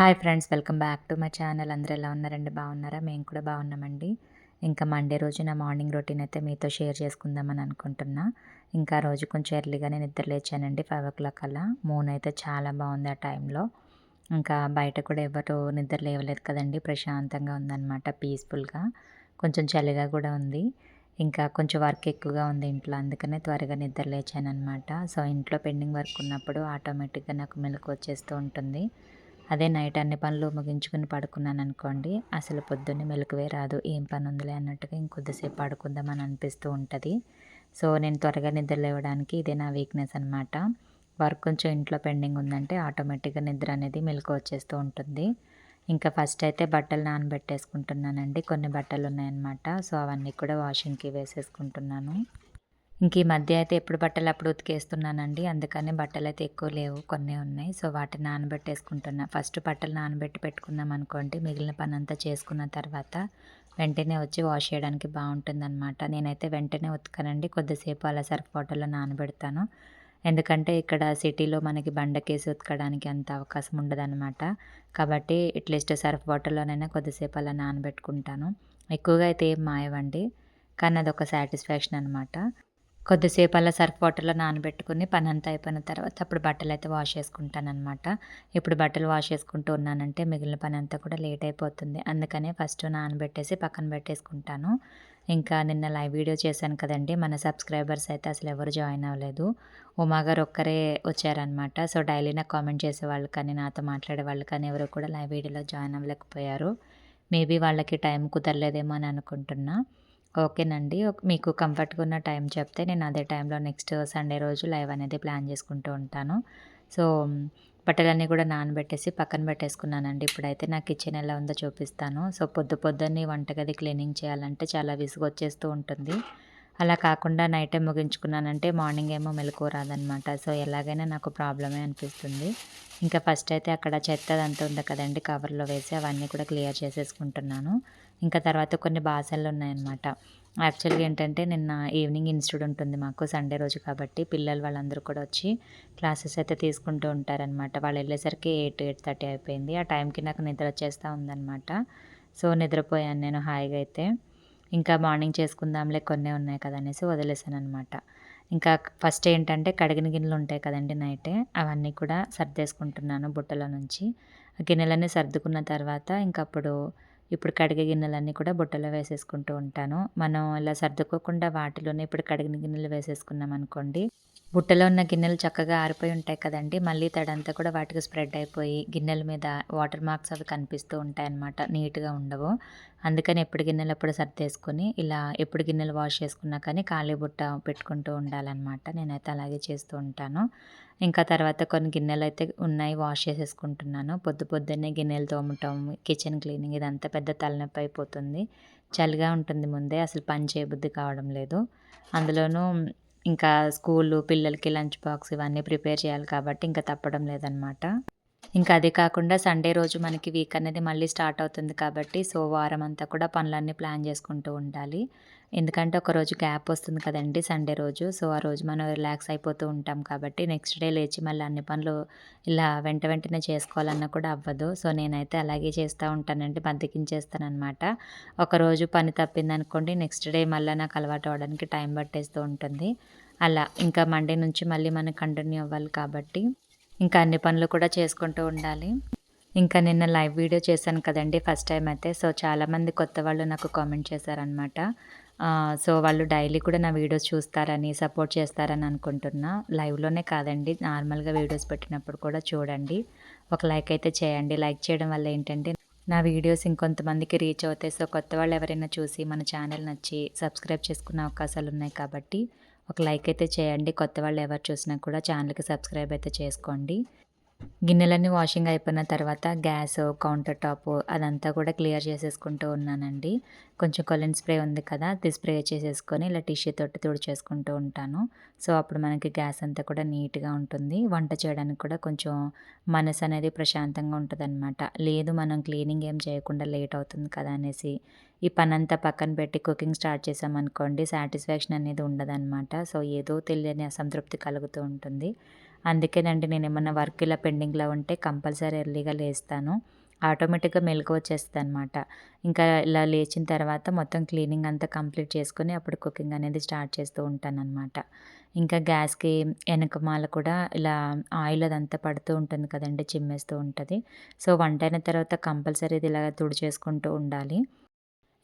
Hi friends welcome back to my channel. అందరూ ఎలా ఉన్నారండి? బాగున్నారా? మేము కూడా బాగున్నామండి. ఇంకా మండే రోజు నా మార్నింగ్ రొటీన్ అయితే మీతో షేర్ చేసుకుందామని అనుకుంటున్నా. ఇంకా రోజు కొంచెం ఎర్లీగానే నిద్ర లేచానండి ఫైవ్ ఓ క్లాక్ అలా. మూన్ అయితే చాలా బాగుంది ఆ టైంలో. ఇంకా బయట కూడా ఎవరు నిద్ర లేవలేదు కదండి ప్రశాంతంగా ఉందన్నమాట పీస్ఫుల్గా. కొంచెం చలిగా కూడా ఉంది. ఇంకా కొంచెం వర్క్ ఎక్కువగా ఉంది ఇంట్లో అందుకనే త్వరగా నిద్ర లేచానమాట సో ఇంట్లో పెండింగ్ వర్క్ ఉన్నప్పుడు ఆటోమేటిక్గా నాకు మెలకు వచ్చేస్తూ ఉంటుంది. అదే నైట్ అన్ని పనులు ముగించుకుని పడుకున్నాను అనుకోండి అసలు పొద్దున్నే మెలకువే రాదు. ఏం పని ఉందిలే అన్నట్టుగా ఇంకొద్దిసేపు పడుకుందామని అనిపిస్తూ ఉంటుంది. సో నేను త్వరగా నిద్ర లేవడానికి ఇదే నా వీక్నెస్ అనమాట వర్క్ కొంచెం ఇంట్లో పెండింగ్ ఉందంటే ఆటోమేటిక్గా నిద్ర అనేది మెలకు వచ్చేస్తూ ఉంటుంది. ఇంకా ఫస్ట్ అయితే బట్టలు నానబెట్టేసుకుంటున్నానండి. కొన్ని బట్టలు ఉన్నాయన్నమాట సో అవన్నీ కూడా వాషింగ్కి వేసేసుకుంటున్నాను. ఇంక ఈ మధ్య అయితే ఎప్పుడు బట్టలు అప్పుడు ఉతికేస్తున్నానండి. అందుకని బట్టలు అయితే ఎక్కువ లేవు కొన్ని ఉన్నాయి. సో వాటిని నానబెట్టేసుకుంటున్నా. ఫస్ట్ బట్టలు నానబెట్టి పెట్టుకున్నాం అనుకోండి మిగిలిన పని అంతా చేసుకున్న తర్వాత వెంటనే వచ్చి వాష్ చేయడానికి బాగుంటుంది అనమాట నేనైతే వెంటనే ఉతకనండి. కొద్దిసేపు అలా సర్ఫ్ వాటర్లో నానబెడతాను. ఎందుకంటే ఇక్కడ సిటీలో మనకి బండకేసి ఉతకడానికి అంత అవకాశం ఉండదన్నమాట. కాబట్టి అట్లీస్ట్ సర్ఫ్ వాటర్లోనైనా కొద్దిసేపు అలా నానబెట్టుకుంటాను. ఎక్కువగా అయితే ఏం మాయవండి. కానీ అదొక సాటిస్ఫాక్షన్ అనమాట కొద్దిసేపు అలా సర్ఫ్ వాటర్లో నానబెట్టుకుని పని అంతా అయిపోయిన తర్వాత అప్పుడు బట్టలు అయితే వాష్ చేసుకుంటాను అనమాట ఇప్పుడు బట్టలు వాష్ చేసుకుంటూ ఉన్నానంటే మిగిలిన పని అంతా కూడా లేట్ అయిపోతుంది. అందుకనే ఫస్ట్ నానబెట్టేసి పక్కన పెట్టేసుకుంటాను. ఇంకా నిన్న లైవ్ వీడియో చేశాను కదండి. మన సబ్స్క్రైబర్స్ అయితే అసలు ఎవరు జాయిన్ అవ్వలేదు. ఉమా గారు ఒక్కరే వచ్చారనమాట సో డైలీ నాకు కామెంట్ చేసేవాళ్ళు కానీ నాతో మాట్లాడే వాళ్ళు కానీ ఎవరు కూడా లైవ్ వీడియోలో జాయిన్ అవ్వలేకపోయారు. మేబీ వాళ్ళకి టైం కుదరలేదేమో అని అనుకుంటున్నా. ఓకేనండి. మీకు కంఫర్ట్గా ఉన్న టైం చెప్తే నేను అదే టైంలో నెక్స్ట్ సండే రోజు లైవ్ అనేది ప్లాన్ చేసుకుంటూ ఉంటాను. సో బట్టలన్నీ కూడా నానబెట్టేసి పక్కన పెట్టేసుకున్నానండి. ఇప్పుడైతే నా కిచెన్ ఎలా ఉందో చూపిస్తాను. సో పొద్దు పొద్దున్నే వంటగది క్లీనింగ్ చేయాలంటే చాలా విసుగు వచ్చేస్తూ ఉంటుంది. అలా కాకుండా నైట్ ముగించుకున్నానంటే మార్నింగ్ ఏమో మెలకు రాదనమాట. సో ఎలాగైనా నాకు ప్రాబ్లమే అనిపిస్తుంది. ఇంకా ఫస్ట్ అయితే అక్కడ చెత్త అదంతా ఉంది కదండి కవర్లో వేసి అవన్నీ కూడా క్లియర్ చేసేసుకుంటున్నాను. ఇంకా తర్వాత కొన్ని బాసలు ఉన్నాయన్నమాట. యాక్చువల్గా ఏంటంటే నిన్న ఈవినింగ్ ఇన్స్టిట్యూట్ ఉంటుంది మాకు సండే రోజు కాబట్టి పిల్లలు వాళ్ళందరూ కూడా వచ్చి క్లాసెస్ అయితే తీసుకుంటూ ఉంటారనమాట వాళ్ళు వెళ్ళేసరికి ఎయిట్ ఎయిట్ థర్టీ అయిపోయింది. ఆ టైంకి నాకు నిద్ర వచ్చేస్తూ ఉందన్నమాట. సో నిద్రపోయాను నేను హాయిగా అయితే. ఇంకా మార్నింగ్ చేసుకుందాంలే కొన్ని ఉన్నాయి కదా అనేసి వదిలేసాను అనమాట ఇంకా ఫస్ట్ ఏంటంటే కడిగిన గిన్నెలు ఉంటాయి కదండి నైటే అవన్నీ కూడా సర్దేసుకుంటున్నాను బుట్టలో నుంచి. గిన్నెలన్నీ సర్దుకున్న తర్వాత ఇంకప్పుడు ఇప్పుడు కడిగే గిన్నెలన్నీ కూడా బుట్టలో వేసేసుకుంటూ ఉంటాను. మనం ఇలా సర్దుకోకుండా వాటిలోనే ఇప్పుడు కడిగిన గిన్నెలు వేసేసుకున్నాం అనుకోండి. బుట్టలో ఉన్న గిన్నెలు చక్కగా ఆరిపోయి ఉంటాయి కదండి. మళ్ళీ తడంతా కూడా వాటికి స్ప్రెడ్ అయిపోయి గిన్నెల మీద వాటర్ మార్క్స్ అవి కనిపిస్తూ ఉంటాయి అన్నమాట నీట్గా ఉండవు. అందుకని ఎప్పుడు గిన్నెలు అప్పుడు సర్దేసుకొని ఇలా ఎప్పుడు గిన్నెలు వాష్ చేసుకున్నా కానీ ఖాళీ బుట్ట పెట్టుకుంటూ ఉండాలన్నమాట. నేనైతే అలాగే చేస్తూ ఉంటాను. ఇంకా తర్వాత కొన్ని గిన్నెలు అయితే ఉన్నాయి వాష్ చేసేసుకుంటున్నాను. పొద్దు పొద్దున్నే గిన్నెలు తోమటం కిచెన్ క్లీనింగ్ ఇదంతా పెద్ద తలనొప్పి అయిపోతుంది. చలిగా ఉంటుంది ముందే అసలు పని చేయబుద్ధి కావడం లేదు. అందులోనూ ఇంకా స్కూలు పిల్లలకి లంచ్ బాక్స్ ఇవన్నీ ప్రిపేర్ చేయాలి కాబట్టి ఇంకా తప్పడం లేదనమాట ఇంకా అది కాకుండా సండే రోజు మనకి వీక్ అనేది మళ్ళీ స్టార్ట్ అవుతుంది కాబట్టి సో వారం అంతా కూడా పనులన్నీ ప్లాన్ చేసుకుంటూ ఉండాలి. ఎందుకంటే ఒక రోజు గ్యాప్ వస్తుంది కదండి సండే రోజు. సో ఆ రోజు మనం రిలాక్స్ అయిపోతూ ఉంటాం కాబట్టి నెక్స్ట్ డే లేచి మళ్ళీ అన్ని పనులు ఇలా వెంట వెంటనే చేసుకోవాలన్నా కూడా అవ్వదు. సో నేనైతే అలాగే చేస్తూ ఉంటానండి బద్దకించేస్తానమాట ఒకరోజు పని తప్పింది అనుకోండి నెక్స్ట్ డే మళ్ళీ నాకు అలవాటు అవ్వడానికి టైం పట్టేస్తూ ఉంటుంది. అలా ఇంకా మండే నుంచి మళ్ళీ మనకు కంటిన్యూ అవ్వాలి కాబట్టి ఇంకా అన్ని పనులు కూడా చేసుకుంటూ ఉండాలి. ఇంకా నిన్న లైవ్ వీడియో చేశాను కదండి ఫస్ట్ టైం అయితే. సో చాలామంది కొత్త వాళ్ళు నాకు కామెంట్ చేశారనమాట సో వాళ్ళు డైలీ కూడా నా వీడియోస్ చూస్తారని సపోర్ట్ చేస్తారని అనుకుంటున్నా. లైవ్లోనే కాదండి. నార్మల్గా వీడియోస్ పెట్టినప్పుడు కూడా చూడండి. ఒక లైక్ అయితే చేయండి. లైక్ చేయడం వల్ల ఏంటంటే నా వీడియోస్ ఇంకొంతమందికి రీచ్ అవుతాయి. సో కొత్త వాళ్ళు ఎవరైనా చూసి మన ఛానల్ నచ్చి సబ్స్క్రైబ్ చేసుకునే అవకాశాలు ఉన్నాయి కాబట్టి ఒక లైక్ అయితే చేయండి. కొత్త వాళ్ళు ఎవరు చూసినా కూడా ఛానల్కి సబ్స్క్రైబ్ అయితే చేసుకోండి. గిన్నెలన్నీ వాషింగ్ అయిపోయిన తర్వాత గ్యాస్ కౌంటర్ టాప్ అదంతా కూడా క్లియర్ చేసేసుకుంటూ ఉన్నానండి. కొంచెం కొలెన్ స్ప్రే ఉంది కదా అది స్ప్రే చేసేసుకొని ఇలా టిష్యూ తోటి తుడిచేసుకుంటూ ఉంటాను. సో అప్పుడు మనకి గ్యాస్ అంతా కూడా నీట్గా ఉంటుంది. వంట చేయడానికి కూడా కొంచెం మనసు అనేది ప్రశాంతంగా ఉంటుంది అనమాట లేదు మనం క్లీనింగ్ ఏం చేయకుండా లేట్ అవుతుంది కదా అనేసి ఈ పని అంతా పక్కన పెట్టి కుకింగ్ స్టార్ట్ చేసామనుకోండి సాటిస్ఫాక్షన్ అనేది ఉండదన్నమాట. సో ఏదో తెలియని అసంతృప్తి కలుగుతూ ఉంటుంది. అందుకేనండి నేను ఏమన్నా వర్క్ ఇలా పెండింగ్లో ఉంటే కంపల్సరీ ఎర్లీగా లేస్తాను. ఆటోమేటిక్గా మెలకు వచ్చేస్తుంది అనమాట ఇంకా ఇలా లేచిన తర్వాత మొత్తం క్లీనింగ్ అంతా కంప్లీట్ చేసుకొని అప్పుడు కుకింగ్ అనేది స్టార్ట్ చేస్తూ ఉంటానన్నమాట. ఇంకా గ్యాస్కి వెనకమాల కూడా ఇలా ఆయిల్ అదంతా పడుతూ ఉంటుంది కదండి చిమ్మేస్తూ ఉంటుంది. సో వంట అయిన తర్వాత కంపల్సరీ ఇది ఇలా తుడిచేసుకుంటూ ఉండాలి.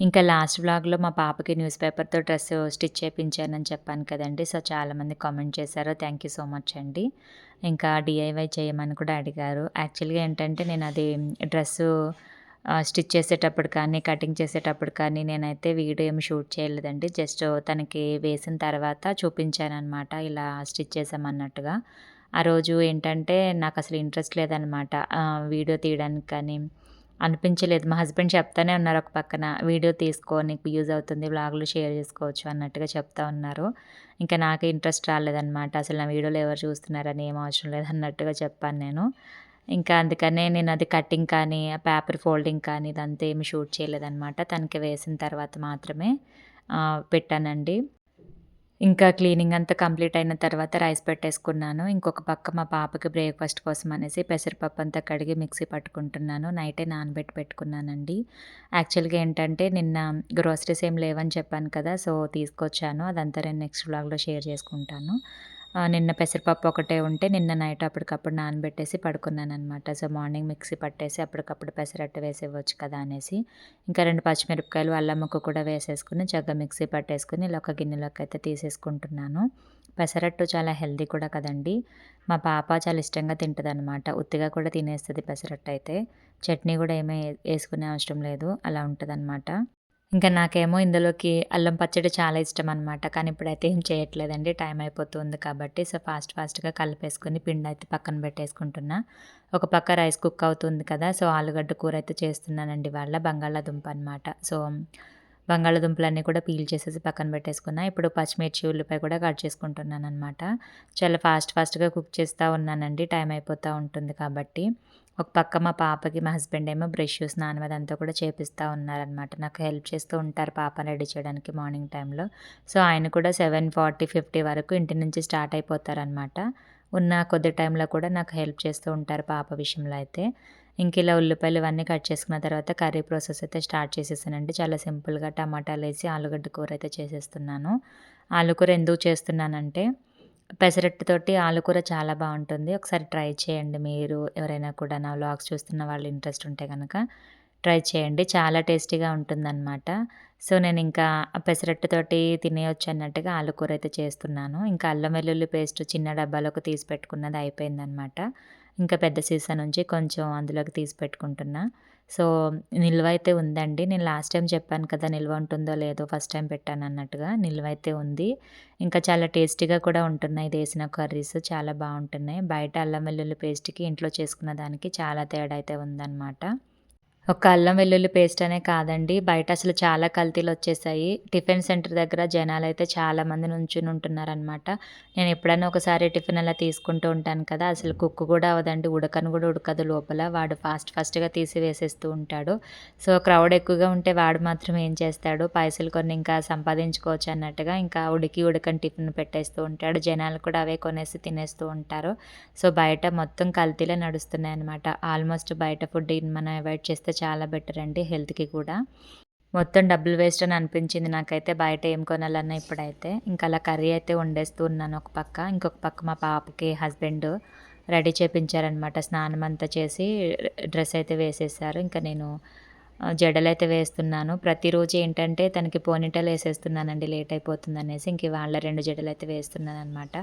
ఇంకా లాస్ట్ వ్లాగ్లో మా పాపకి న్యూస్ పేపర్తో డ్రెస్ స్టిచ్ చేయించానని చెప్పాను కదండి. సో చాలామంది కామెంట్ చేశారు. థ్యాంక్ యూ సో మచ్ అండి. ఇంకా డిఐవై చేయమని కూడా అడిగారు. యాక్చువల్గా ఏంటంటే నేను అది డ్రెస్సు స్టిచ్ చేసేటప్పుడు కానీ కటింగ్ చేసేటప్పుడు కానీ నేనైతే వీడియో ఏమి షూట్ చేయలేదండి. జస్ట్ తనకి వేసిన తర్వాత చూపించాను అనమాట ఇలా స్టిచ్ చేసామన్నట్టుగా ఆ రోజు ఏంటంటే నాకు అసలు ఇంట్రెస్ట్ లేదనమాట వీడియో తీయడానికి కానీ. అనిపించలేదు. మా హస్బెండ్ చెప్తానే ఉన్నారు ఒక పక్కన వీడియో తీసుకో నీకు యూజ్ అవుతుంది వ్లాగ్లు షేర్ చేసుకోవచ్చు అన్నట్టుగా చెప్తా ఉన్నారు. ఇంకా నాకు ఇంట్రెస్ట్ రాలేదన్నమాట. అసలు నా వీడియోలు ఎవరు చూస్తున్నారని ఏం అవసరం లేదు అన్నట్టుగా చెప్పాను నేను. ఇంకా అందుకనే నేను అది కటింగ్ కానీ పేపర్ ఫోల్డింగ్ కానీ ఇదంతా ఏమి షూట్ చేయలేదన్నమాట. తనకి వేసిన తర్వాత మాత్రమే పెట్టానండి. ఇంకా క్లీనింగ్ అంతా కంప్లీట్ అయిన తర్వాత రైస్ పెట్టేసుకున్నాను. ఇంకొక పక్క మా పాపకి బ్రేక్ఫాస్ట్ కోసం అనేసి పెసరపప్పు అంతా కడిగి మిక్సీ పట్టుకుంటున్నాను. నైటే నానబెట్టి పెట్టుకున్నానండి. యాక్చువల్గా ఏంటంటే నిన్న గ్రోసరీస్ ఏం లేవని చెప్పాను కదా సో తీసుకొచ్చాను. అదంతా నేను నెక్స్ట్ వ్లాగ్లో షేర్ చేసుకుంటాను. నిన్న పెసరపప్పు ఒకటే ఉంటే నిన్న నైట్ అప్పటికప్పుడు నానబెట్టేసి పడుకున్నాను అనమాట సో మార్నింగ్ మిక్సీ పట్టేసి అప్పటికప్పుడు పెసరట్టు వేసేవచ్చు కదా అనేసి. ఇంకా రెండు పచ్చిమిరపకాయలు అల్లం ముక్క కూడా వేసేసుకుని చక్కగా మిక్సీ పట్టేసుకుని ఇలా ఒక గిన్నెలోకి అయితే తీసేసుకుంటున్నాను. పెసరట్టు చాలా హెల్దీ కూడా కదండి. మా పాప చాలా ఇష్టంగా తింటుంది అనమాట ఉత్తిగా కూడా తినేస్తుంది పెసరట్టు అయితే చట్నీ కూడా ఏమీ వేసుకునే అవసరం లేదు. అలా ఉంటుంది ఇంకా నాకేమో ఇందులోకి అల్లం పచ్చడి చాలా ఇష్టం అనమాట కానీ ఇప్పుడైతే ఏం చేయట్లేదండి. టైం అయిపోతుంది కాబట్టి సో ఫాస్ట్ ఫాస్ట్గా కలిపేసుకుని పిండి అయితే పక్కన పెట్టేసుకుంటున్నా. ఒక పక్క రైస్ కుక్ అవుతుంది కదా సో ఆలుగడ్డ కూర అయితే చేస్తున్నానండి వాళ్ళ బంగాళాదుంప అనమాట సో బంగాళాదుంపలన్నీ కూడా పీల్ చేసేసి పక్కన పెట్టేసుకున్నా. ఇప్పుడు పచ్చిమిర్చి ఉల్లిపాయ కూడా కట్ చేసుకుంటున్నాను అనమాట చాలా ఫాస్ట్ ఫాస్ట్గా కుక్ చేస్తూ ఉన్నానండి. టైం అయిపోతూ ఉంటుంది కాబట్టి. ఒక పక్క మా పాపకి మా హస్బెండ్ ఏమో బ్రష్ స్నానం అదంతా కూడా చేపిస్తూ ఉన్నారనమాట నాకు హెల్ప్ చేస్తూ ఉంటారు పాప రెడీ చేయడానికి మార్నింగ్ టైంలో. సో ఆయన కూడా సెవెన్ ఫార్టీ ఫిఫ్టీ వరకు ఇంటి నుంచి స్టార్ట్ అయిపోతారనమాట ఉన్న కొద్ది టైంలో కూడా నాకు హెల్ప్ చేస్తూ ఉంటారు పాప విషయంలో అయితే. ఇంక ఇలా ఉల్లిపాయలు ఇవన్నీ కట్ చేసుకున్న తర్వాత కర్రీ ప్రాసెస్ అయితే స్టార్ట్ చేసేసానండి. చాలా సింపుల్గా టమాటాలు వేసి ఆలుగడ్డ కూర అయితే చేసేస్తున్నాను. ఆలుకూర ఎందుకు చేస్తున్నానంటే పెసరట్టుతోటి ఆలుకూర చాలా బాగుంటుంది. ఒకసారి ట్రై చేయండి మీరు. ఎవరైనా కూడా నా వ్లాగ్స్ చూస్తున్న వాళ్ళు ఇంట్రెస్ట్ ఉంటే కనుక ట్రై చేయండి. చాలా టేస్టీగా ఉంటుందన్నమాట. సో నేను ఇంకా పెసరట్టుతోటి తినేయొచ్చు అన్నట్టుగా ఆలుకూర అయితే చేస్తున్నాను. ఇంకా అల్లం వెల్లుల్లి పేస్ట్ చిన్న డబ్బాలోకి తీసి పెట్టుకున్నది అయిపోయిందనమాట ఇంకా పెద్ద సీసా నుంచి కొంచెం అందులోకి తీసి పెట్టుకుంటున్నా. సో నిల్వ అయితే ఉందండి. నేను లాస్ట్ టైం చెప్పాను కదా నిల్వ ఉంటుందో లేదో ఫస్ట్ టైం పెట్టాను అన్నట్టుగా నిల్వ అయితే ఉంది. ఇంకా చాలా టేస్టీగా కూడా ఉంటున్నాయి ఇది వేసిన కర్రీస్. చాలా బాగుంటున్నాయి. బయట అల్లం వెల్లుల్లి పేస్ట్కి ఇంట్లో చేసుకున్న దానికి చాలా తేడా అయితే ఉందన్నమాట. ఒక అల్లం వెల్లుల్లి పేస్ట్ అనే కాదండి. బయట అసలు చాలా కల్తీలు వచ్చేసాయి. టిఫిన్ సెంటర్ దగ్గర జనాలు అయితే చాలామంది నుంచుని ఉంటున్నారనమాట నేను ఎప్పుడైనా ఒకసారి టిఫిన్ అలా తీసుకుంటూ ఉంటాను కదా అసలు కుక్ కూడా అవదండి. ఉడకను కూడా ఉడకదు లోపల. వాడు ఫాస్ట్ ఫాస్ట్గా తీసి వేసేస్తూ ఉంటాడు. సో క్రౌడ్ ఎక్కువగా ఉంటే వాడు మాత్రం ఏం చేస్తాడు? పైసలు కొన్ని ఇంకా సంపాదించుకోవచ్చు అన్నట్టుగా ఇంకా ఉడికి ఉడకని టిఫిన్ పెట్టేస్తూ ఉంటాడు. జనాలు కూడా అవే కొనేసి తినేస్తూ ఉంటారు. సో బయట మొత్తం కల్తీలే నడుస్తున్నాయి అనమాట ఆల్మోస్ట్ బయట ఫుడ్ మనం అవాయిడ్ చేస్తే చాలా బెటర్ అండి హెల్త్కి కూడా. మొత్తం డబ్బులు వేస్ట్ అని అనిపించింది నాకైతే బయట ఏం కొనాలన్నా ఇప్పుడైతే. ఇంకా అలా కర్రీ అయితే వండేస్తూ ఉన్నాను ఒక పక్క. ఇంకొక పక్క మా పాపకి హస్బెండ్ రెడీ చేపించారనమాట స్నానం అంతా చేసి డ్రెస్ అయితే వేసేసారు. ఇంకా నేను జడలు అయితే వేస్తున్నాను. ప్రతిరోజు ఏంటంటే తనకి పోనీటలు వేసేస్తున్నానండి లేట్ అయిపోతుంది అనేసి ఇంక వాళ్ళ రెండు జడలు అయితే వేస్తున్నాను అనమాట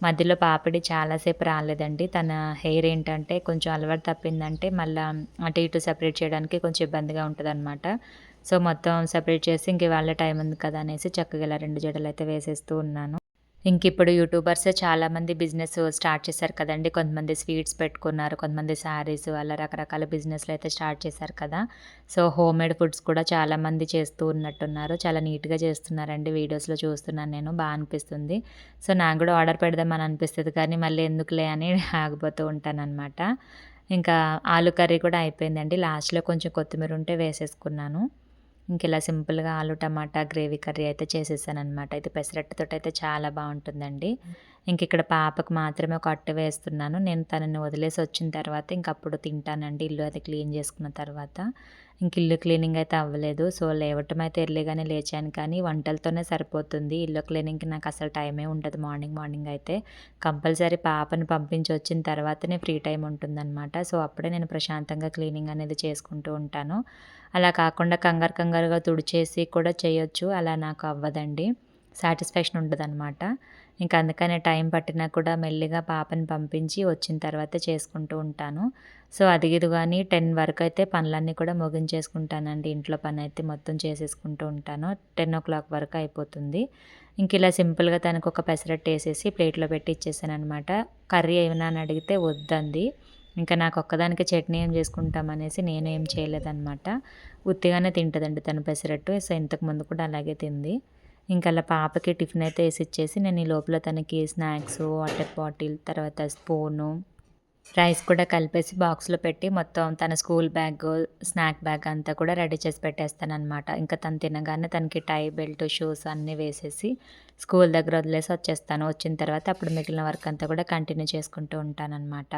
మధ్యలో పాపిడి చాలాసేపు రాలేదండి. తన హెయిర్ ఏంటంటే కొంచెం అలవాటు తప్పిందంటే మళ్ళీ అటు ఇటు సెపరేట్ చేయడానికి కొంచెం ఇబ్బందిగా ఉంటుంది అనమాట సో మొత్తం సెపరేట్ చేసి ఇంక వాళ్ళ టైం ఉంది కదా అనేసి చక్కగా ఇలా రెండు జడలు అయితే వేసేస్తూ ఉన్నాను. ఇంక ఇప్పుడు యూట్యూబర్స్ చాలామంది బిజినెస్ స్టార్ట్ చేశారు కదండి. కొంతమంది స్వీట్స్ పెట్టుకున్నారు కొంతమంది శారీస్ అలా రకరకాల బిజినెస్లు అయితే స్టార్ట్ చేశారు కదా. సో హోమ్ మేడ్ ఫుడ్స్ కూడా చాలామంది చేస్తూ ఉన్నట్టున్నారు. చాలా నీట్గా చేస్తున్నారండి. వీడియోస్లో చూస్తున్నాను నేను. బాగా అనిపిస్తుంది. సో నాకు కూడా ఆర్డర్ పెడదామని అనిపిస్తుంది. కానీ మళ్ళీ ఎందుకులే అని ఆగిపోతూ ఉంటానన్నమాట. ఇంకా ఆలు కర్రీ కూడా అయిపోయిందండి. లాస్ట్లో కొంచెం కొత్తిమీర ఉంటే వేసేసుకున్నాను. ఇంకెలా సింపుల్గా ఆలు టమాటా గ్రేవీ కర్రీ అయితే చేసేసాను అనమాట ఇది పెసరట్టుతో అయితే చాలా బాగుంటుందండి. ఇంక ఇక్కడ పాపకు మాత్రమే ఒక అట్టు వేస్తున్నాను. నేను తనని వదిలేసి వచ్చిన తర్వాత ఇంక అప్పుడు తింటానండి. ఇల్లు అది క్లీన్ చేసుకున్న తర్వాత. ఇంక ఇల్లు క్లీనింగ్ అయితే అవ్వలేదు. సో లేవటం అయితే ఎర్లీగానే లేచాను. కానీ వంటలతోనే సరిపోతుంది. ఇల్లు క్లీనింగ్కి నాకు అసలు టైమే ఉండదు మార్నింగ్ మార్నింగ్ అయితే. కంపల్సరీ పాపని పంపించి వచ్చిన తర్వాతనే ఫ్రీ టైం ఉంటుందన్నమాట. సో అప్పుడే నేను ప్రశాంతంగా క్లీనింగ్ అనేది చేసుకుంటూ ఉంటాను. అలా కాకుండా కంగారు కంగారుగా తుడిచేసి కూడా చేయొచ్చు. అలా నాకు అవ్వదండి. సాటిస్ఫాక్షన్ అనమాట ఇంకా అందుకనే టైం పట్టినా కూడా మెల్లిగా పాపని పంపించి వచ్చిన తర్వాత చేసుకుంటూ ఉంటాను. సో అది ఇది కానీ టెన్ వరకు అయితే పనులన్నీ కూడా ముగించేసుకుంటానండి. ఇంట్లో పని అయితే మొత్తం చేసేసుకుంటూ ఉంటాను. టెన్ ఓ క్లాక్ వరకు అయిపోతుంది. ఇంక ఇలా సింపుల్గా తనకు ఒక పెసరట్టు వేసేసి ప్లేట్లో పెట్టి ఇచ్చేసాను అనమాట కర్రీ ఏమైనా అని అడిగితే వద్దంది. ఇంకా నాకు ఒక్కదానికి చట్నీ ఏం చేసుకుంటామనేసి నేను ఏం చేయలేదన్నమాట. ఉత్తిగానే తింటుందండి తను పెసరట్టు. సో ఇంతకుముందు కూడా అలాగే తింది. ఇంకా అలా పాపకి టిఫిన్ అయితే వేసి ఇచ్చేసి నేను ఈ లోపల తనకి స్నాక్స్ వాటర్ బాటిల్ తర్వాత స్పూను రైస్ కూడా కలిపేసి బాక్స్లో పెట్టి మొత్తం తన స్కూల్ బ్యాగ్ స్నాక్ బ్యాగ్ అంతా కూడా రెడీ చేసి పెట్టేస్తాను అనమాట ఇంకా తను తినగానే తనకి టై బెల్ట్ షూస్ అన్నీ వేసేసి స్కూల్ దగ్గర వదిలేసి వచ్చేస్తాను. వచ్చిన తర్వాత అప్పుడు మిగిలిన వర్క్ అంతా కూడా కంటిన్యూ చేసుకుంటూ ఉంటానన్నమాట.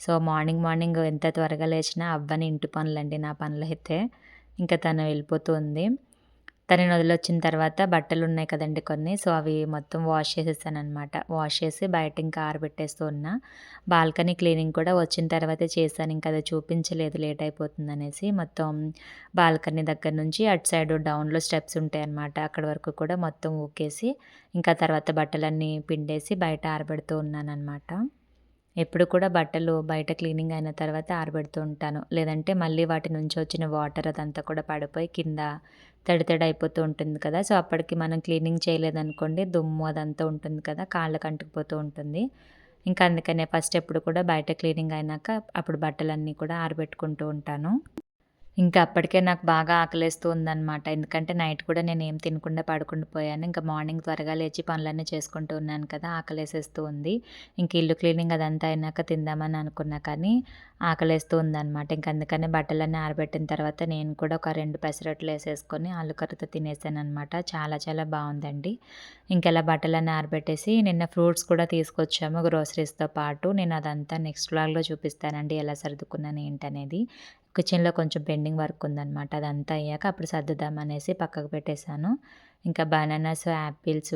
సో మార్నింగ్ మార్నింగ్ ఎంత త్వరగా లేచినా అవ్వని ఇంటి పనులండి నా పనులు అయితే ఇంకా తను వెళ్ళిపోతుంది. తనని వదిలొచ్చిన తర్వాత బట్టలు ఉన్నాయి కదండి కొన్ని. సో అవి మొత్తం వాష్ చేసేసాను అనమాట వాష్ చేసి బయట ఇంకా ఆరబెట్టేస్తూ ఉన్నా. బాల్కనీ క్లీనింగ్ కూడా వచ్చిన తర్వాతే చేశాను. ఇంకా అది చూపించలేదు. లేట్ అయిపోతుంది అనేసి మొత్తం బాల్కనీ దగ్గర నుంచి అటు సైడ్ డౌన్లో స్టెప్స్ ఉంటాయి అనమాట అక్కడ వరకు కూడా మొత్తం ఊకేసి ఇంకా తర్వాత బట్టలన్నీ పిండేసి బయట ఆరబెడుతూ ఉన్నాను అనమాట ఎప్పుడు కూడా బట్టలు బయట క్లీనింగ్ అయిన తర్వాత ఆరబెడుతూ ఉంటాను. లేదంటే మళ్ళీ వాటి నుంచి వచ్చిన వాటర్ అదంతా కూడా పడిపోయి కింద తడి తడి అయిపోతూ ఉంటుంది కదా. సో అప్పటికి మనం క్లీనింగ్ చేయలేదనుకోండి దుమ్ము అదంతా ఉంటుంది కదా కాళ్ళకు అంటుకుపోతూ ఉంటుంది. ఇంకా అందుకనే ఫస్ట్ ఎప్పుడు కూడా బయట క్లీనింగ్ అయినాక అప్పుడు బట్టలన్నీ కూడా ఆరబెట్టుకుంటూ ఉంటాను. ఇంకా అప్పటికే నాకు బాగా ఆకలేస్తూ ఉందన్నమాట. ఎందుకంటే నైట్ కూడా నేను ఏం తినకుండా పడుకుండా పోయాను. ఇంకా మార్నింగ్ త్వరగా లేచి పనులన్నీ చేసుకుంటూ ఉన్నాను కదా ఆకలేసేస్తూ ఉంది. ఇంక ఇల్లు క్లీనింగ్ అదంతా అయినాక తిందామని అనుకున్నా కానీ ఆకలేస్తూ ఉందన్నమాట. ఇంక అందుకనే బట్టలన్నీ ఆరబెట్టిన తర్వాత నేను కూడా ఒక రెండు పెసరట్లు వేసేసుకొని ఆలుకర్రతో తినేసాను అనమాట చాలా చాలా బాగుందండి. ఇంకెలా బట్టలన్నీ ఆరబెట్టేసి నిన్న ఫ్రూట్స్ కూడా తీసుకొచ్చాము గ్రోసరీస్తో పాటు. నేను అదంతా నెక్స్ట్ వ్లాగ్లో చూపిస్తానండి ఎలా సర్దుకున్నాను ఏంటనేది. కిచెన్లో కొంచెం పెండింగ్ వర్క్ ఉందనమాట అదంతా అయ్యాక అప్పుడు సర్దుదాం అనేసి పక్కకు పెట్టేశాను. ఇంకా బనానాస్ యాపిల్స్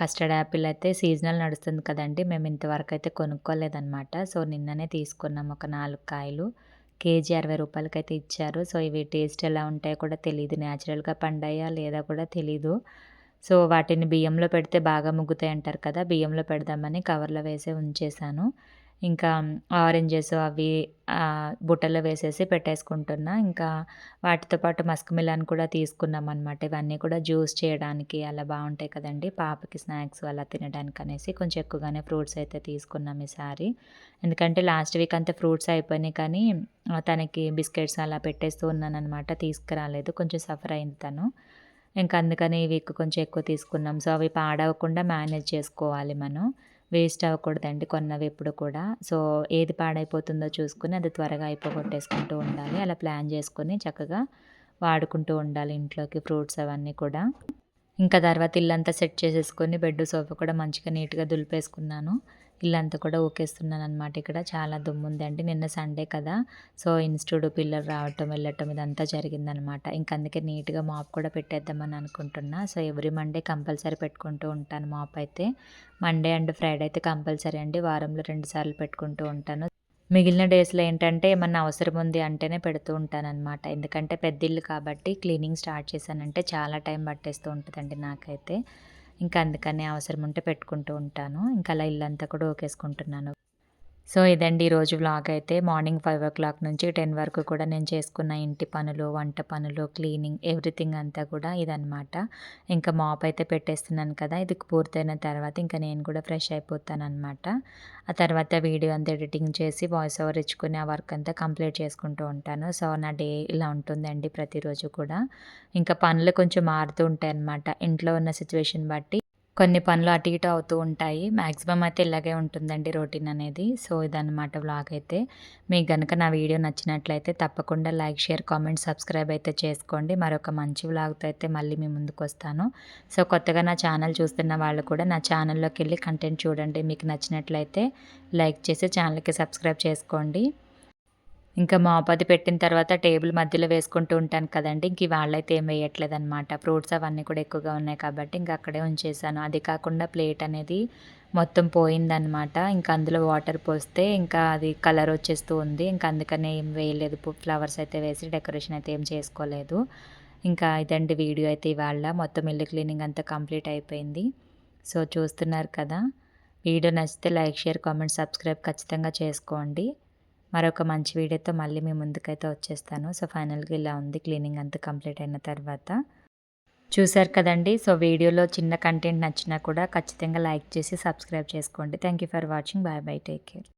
కస్టర్డ్ యాపిల్ అయితే సీజనల్ నడుస్తుంది కదండి. మేము ఇంతవరకు అయితే కొనుక్కోలేదన్నమాట. సో నిన్ననే తీసుకున్నాం ఒక నాలుగు కాయలు. కేజీ అరవై రూపాయలకి అయితే ఇచ్చారు. సో ఇవి టేస్ట్ ఎలా ఉంటాయో కూడా తెలియదు న్యాచురల్గా పండాయా లేదా కూడా తెలీదు. సో వాటిని బియ్యంలో పెడితే బాగా ముగ్గుతాయి అంటారు కదా. బియ్యంలో పెడదామని కవర్లో వేసే ఉంచేసాను ఇంకా ఆరెంజెస్ అవి బుట్టలో వేసేసి పెట్టేసుకుంటున్నా. ఇంకా వాటితో పాటు మస్క్ మిలాన్ కూడా తీసుకున్నాం అనమాట ఇవన్నీ కూడా జ్యూస్ చేయడానికి అలా బాగుంటాయి కదండి. పాపకి స్నాక్స్ అలా తినడానికి అనేసి కొంచెం ఎక్కువగానే ఫ్రూట్స్ అయితే తీసుకున్నాం ఈసారి. ఎందుకంటే లాస్ట్ వీక్ అంతా ఫ్రూట్స్ అయిపోయినాయి కానీ తనకి బిస్కెట్స్ అలా పెట్టేస్తూ ఉన్నానమాట తీసుకురాలేదు. కొంచెం సఫర్ అయింది తను. ఇంకా అందుకని ఈ వీక్ కొంచెం ఎక్కువ తీసుకున్నాం. సో అవి పాడవకుండా మేనేజ్ చేసుకోవాలి మనం. వేస్ట్ అవ్వకూడదండి కొన్నవి ఎప్పుడు కూడా. సో ఏది పాడైపోతుందో చూసుకుని అది త్వరగా అయిపోగొట్టేసుకుంటూ ఉండాలి. అలా ప్లాన్ చేసుకొని చక్కగా వాడుకుంటూ ఉండాలి ఇంట్లోకి ఫ్రూట్స్ అవన్నీ కూడా. ఇంకా తర్వాత ఇల్లంతా సెట్ చేసేసుకొని బెడ్ సోఫా కూడా మంచిగా నీట్గా దులిపేసుకున్నాను. ఇల్లంతా కూడా ఊకేస్తున్నాను అనమాట ఇక్కడ. చాలా దుమ్ము ఉందండి నిన్న సండే కదా. సో ఇన్స్టిట్యూట్ పిల్లలు రావటం వెళ్ళటం ఇదంతా జరిగిందనమాట ఇంక అందుకే నీట్గా మాప్ కూడా పెట్టేద్దామని అనుకుంటున్నా. సో ఎవ్రీ మండే కంపల్సరీ పెట్టుకుంటూ ఉంటాను మాప్ అయితే. మండే అండ్ ఫ్రైడే అయితే కంపల్సరీ అండి. వారంలో రెండు సార్లు పెట్టుకుంటూ ఉంటాను. మిగిలిన డేస్లో ఏంటంటే ఏమన్నా అవసరం ఉంది అంటేనే పెడుతూ ఉంటానన్నమాట. ఎందుకంటే పెద్ద ఇల్లు కాబట్టి క్లీనింగ్ స్టార్ట్ చేశానంటే చాలా టైం పట్టేస్తూ ఉంటుందండి నాకైతే. ఇంకా అందుకని అవసరం ఉంటే పెట్టుకుంటూ ఉంటాను. ఇంకా అలా ఇల్లంతా కూడా ఓకేసుకుంటున్నాను. సో ఇదండి ఈరోజు వ్లాగ్ అయితే. మార్నింగ్ ఫైవ్ ఓ క్లాక్ నుంచి టెన్ వరకు కూడా నేను చేసుకున్న ఇంటి పనులు వంట పనులు క్లీనింగ్ ఎవ్రీథింగ్ అంతా కూడా ఇదనమాట ఇంకా మాప్ అయితే పెట్టేస్తున్నాను కదా ఇది పూర్తయిన తర్వాత ఇంకా నేను కూడా ఫ్రెష్ అయిపోతాను అనమాట ఆ తర్వాత వీడియో అంతా ఎడిటింగ్ చేసి వాయిస్ ఓవర్ ఇచ్చుకుని ఆ వర్క్ అంతా కంప్లీట్ చేసుకుంటూ ఉంటాను. సో నా డే ఇలా ఉంటుందండి ప్రతిరోజు కూడా. ఇంకా పనులు కొంచెం మారుతూ ఉంటాయి అనమాట ఇంట్లో ఉన్న సిచ్యువేషన్ బట్టి కొన్ని పనులు అటు ఇటు అవుతూ ఉంటాయి. మ్యాక్సిమం అయితే ఇలాగే ఉంటుందండి రొటీన్ అనేది. సో ఇదన్నమాట వ్లాగ్ అయితే. మీకు కనుక నా వీడియో నచ్చినట్లయితే తప్పకుండా లైక్ షేర్ కామెంట్ సబ్స్క్రైబ్ అయితే చేసుకోండి. మరొక మంచి వ్లాగ్తో అయితే మళ్ళీ మీ ముందుకు వస్తాను. సో కొత్తగా నా ఛానల్ చూస్తున్న వాళ్ళు కూడా నా ఛానల్లోకి వెళ్ళి కంటెంట్ చూడండి. మీకు నచ్చినట్లయితే లైక్ చేసి ఛానల్కి సబ్స్క్రైబ్ చేసుకోండి. ఇంకా మోపది పెట్టిన తర్వాత టేబుల్ మధ్యలో వేసుకుంటూ ఉంటాను కదండి. ఇంక వాళ్ళైతే ఏం వేయట్లేదు అనమాట ఫ్రూట్స్ అవన్నీ కూడా ఎక్కువగా ఉన్నాయి కాబట్టి ఇంకా అక్కడే ఉంచేసాను. అది కాకుండా ప్లేట్ అనేది మొత్తం పోయిందనమాట ఇంకా అందులో వాటర్ పోస్తే ఇంకా అది కలర్ వచ్చేస్తూ ఉంది. ఇంకా అందుకనే ఏం వేయలేదు. ఫ్లవర్స్ అయితే వేసి డెకరేషన్ అయితే ఏం చేసుకోలేదు. ఇంకా ఇదండి వీడియో అయితే ఇవాళ మొత్తం ఇల్లు క్లీనింగ్ అంతా కంప్లీట్ అయిపోయింది. సో చూస్తున్నారు కదా. వీడియో నచ్చితే లైక్ షేర్ కామెంట్ సబ్స్క్రైబ్ ఖచ్చితంగా చేసుకోండి. మరొక మంచి వీడియోతో మళ్ళీ మీ ముందుకైతే వచ్చేస్తాను. సో ఫైనల్గా ఇలా ఉంది. క్లీనింగ్ అంతా కంప్లీట్ అయిన తర్వాత చూశారు కదండి? సో వీడియోలో చిన్న కంటెంట్ నచ్చినా కూడా ఖచ్చితంగా లైక్ చేసి సబ్స్క్రైబ్ చేసుకోండి. Thank you for watching. Bye bye take care.